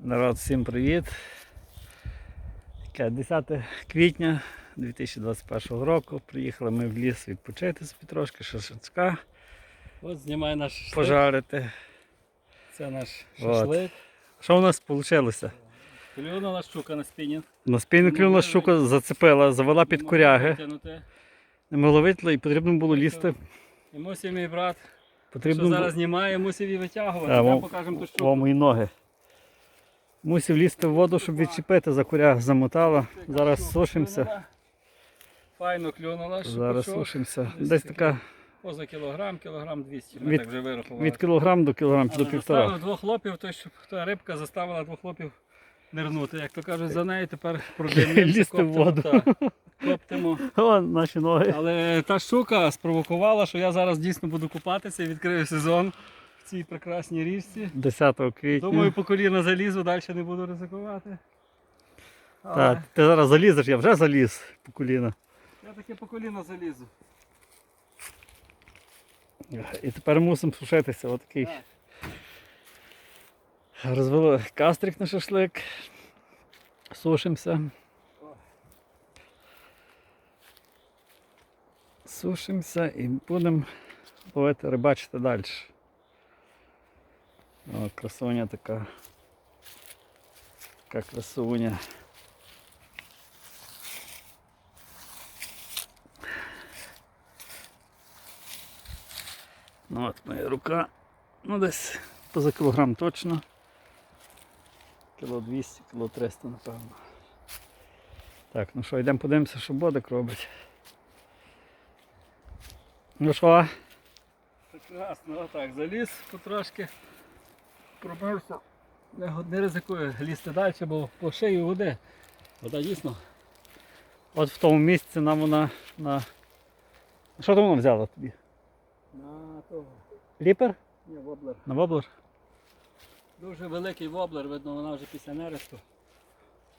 Народ, всім привіт. 10 квітня 2021 року. Приїхали ми в ліс відпочити собі трошки, шашличка От знімай наш шашлик. пожарити. Це наш От. шашлик. Що у нас вийшло? Клюнула щука на спінінг. На спину клюнула щука, зацепила, завела під коряги. Витягнути. Не могла витягти і потрібно було лізти. І мусив мій брат, Потрібно що було... зараз знімає, мусив її витягувати. Я покажемо ту щуку. мої ноги. Мусив лізти в воду, щоб відчепити, за коряг замотала. Зараз сушимося. Файно клюнула. Зараз сушимося. Десь така Поза кілограм, кілограм 200. Ми Від- так вже вирахували. від кілограм до кілограм до півтора. двох хлопів, то що та рибка заставила двох хлопів нирнути. Як то кажуть, за нею тепер продивимося. Лізти в воду. Коптимо. О, наші ноги. Але та штука спровокувала, що я зараз дійсно буду купатися і відкрию сезон в цій прекрасній річці. 10 квітня. Думаю, по коліна залізу, далі не буду ризикувати. Але Так, ти зараз залізеш, я вже заліз по коліна. я таки по коліна залізу. І тепер мусимо сушитися. Отакий. Так. Розвели кастрик на шашлик. Сушимося. Сушимося і будемо ловити, рибачити далі. О, красуня така. Така красуня. Ну от моя рука. Ну десь поза кілограм точно. Кіло 200, кіло 300, напевно. Так, ну що, йдемо подивимося, що бодик робить. Ну що? Прекрасно, отак, заліз потрошки. Пробився. Не, не ризикую лізти далі, бо по шию води. Вода дійсно. От в тому місці нам вона на. Що там вона взяла тобі? На того. Ліпер? Ні, воблер. На воблер? Дуже великий воблер, видно, вона вже після нересту.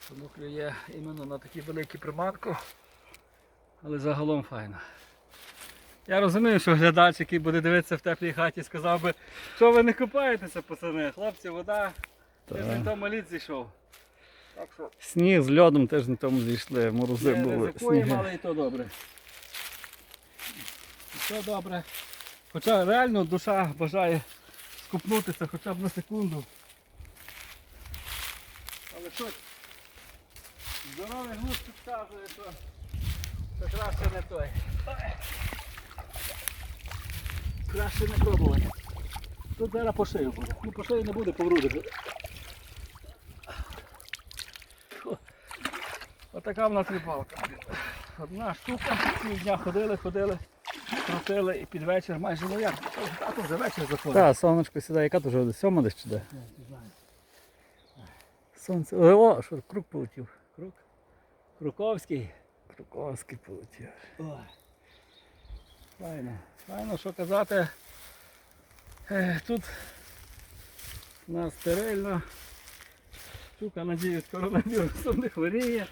Тому клює іменно на такі великі приманку. Але загалом файно. Я розумію, що глядач, який буде дивитися в теплій хаті, сказав би, що ви не купаєтеся, пацани, хлопці, вода, ти ж не Так. тому лід зійшов. Так що Сніг з льодом теж на тому зійшли, морози не були. ризикуємо, Сніги. але і то добре. І то добре. Хоча реально душа бажає скупнутися хоча б на секунду. Але що здоровий глузд підказує, що це краще не той. Краще не пробувати. Тут зараз по шию буде. Ну по шию не буде, по груди буде. Отака в нас рибалка. Одна штука, півдня ходили, ходили, крутили і під вечір майже ну як, а то вже вечір заходить. Так, сонечко сідає, яка то вже сьома десь чи де? Сонце. О, що круг полетів. Крук. Круковський. Круковський полетів. Ой. Файно. Файно, що казати. Е, Тут у нас стерильно. Щука, надіюсь, коронавірусом не хворіє.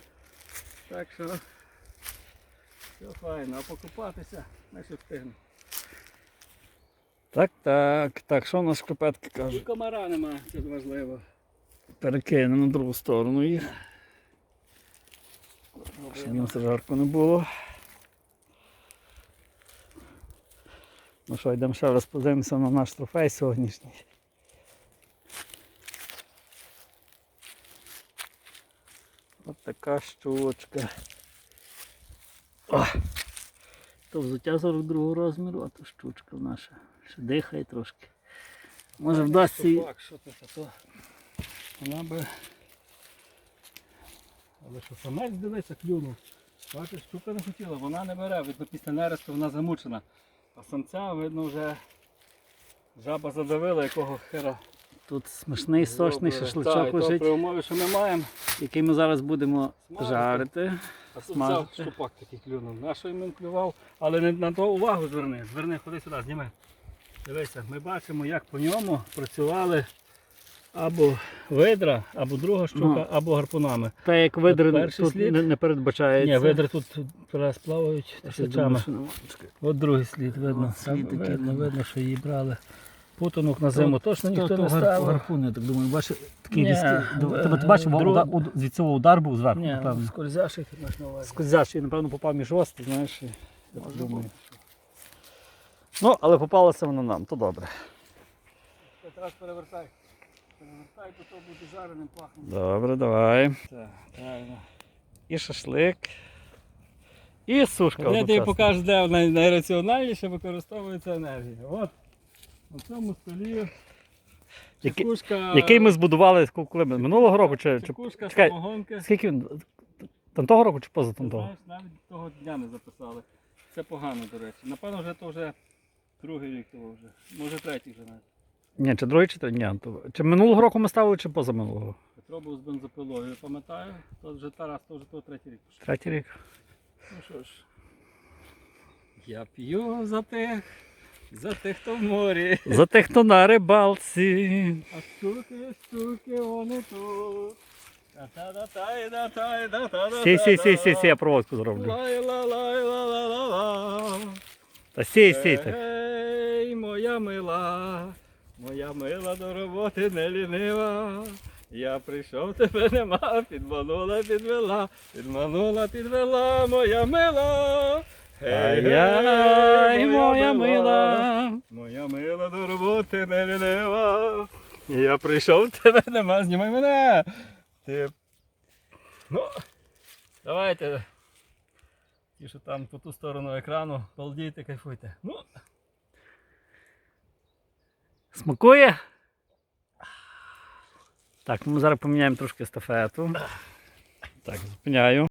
Так що все файно, а покупатися ми ще встигнемо. Так, так, так, що у нас шкарпетки І кажуть? комара нема, це важливо. Перекинемо на другу сторону їх, щоб все жарко не було. Ну що, йдемо ще раз подивимося на наш трофей сьогоднішній. Ось така щучка. О! То взуття 42 розміру, а то щучка наша. Ще дихає трошки. Може вдасться її. Так, що це то? Вона би. Але що самець дивиться, клюнув. Бачиш, щука не хотіла, вона не бере, видно після нересту вона замучена. А самця, видно, вже жаба задавила, якого хера. Тут смачний сочний Добре. шашличок Так, і то лежить, При умові, що ми маємо. який ми зараз будемо Смажити. жарити. А тут Смажити. взяв штупак такий клюнув. На що він клював? Але не на то увагу зверни. Зверни, ходи сюди, зніми. Дивися, ми бачимо, як по ньому працювали або видра, або друга щука, Ну. або гарпунами. Та як перший тут слід? не, не передбачається. Ні, видри тут раз плавають тисячами. думаю. От другий слід видно. О, слід такий, видно, ну. видно, що її брали. Путанок на зиму точно ніхто не ставив. Гарпун, я так думаю, бачиш, такий різкий. Тебе ти бачив, друг- удар, уд- звідси удар був зверху, Ні, напевно. скользяший ти маєш на увазі. Скользящий, напевно, попав між ости, знаєш. Я так думаю. бути. Ну, але попалося воно нам, то добре. Тарас перевертай. Перевертай, то то буде жареним пахнути. Добре, давай. Так, правильно. І шашлик. І сушка. Я тобі покажу, де най- найраціональніше використовується енергія. От на цьому столі Який- чекушка, Який ми збудували коли ми? Минулого року чи, чи чекушка чекай, самогонки. скільки він? Там того року чи поза Ти там того? знаєш, навіть того дня не записали. Це погано, до речі. Напевно, вже то вже другий рік того вже. Може третій вже навіть. Ні, чи другий, чи третій. Чи минулого року ми ставили, чи позаминулого? Петро був з бензопилою, пам'ятаю, то вже Тарас то вже то третій рік. Третій рік. Ну що ж, я п'ю за тих, за тих, хто в морі. За тих, хто на рибалці. А штуки, штуки, вони тут. Сі, сі, сі, сі, сі, я проводку зроблю. Лай, ла, лай, ла, ла, ла. Та сій, сій так. Ей, моя мила, моя мила до роботи не лінива. Я прийшов, тебе нема, підманула, підвела, підманула, підвела, моя мила. Ай-яй, моя мила. Моя мила до роботи не лінива. Я прийшов, тебе нема, знімай мене. Ти... Ну, давайте. Ті, що там по ту сторону екрану, балдійте, кайфуйте. Ну, Смакує? Так, ми зараз поміняємо трошки естафету. Так, зупиняю.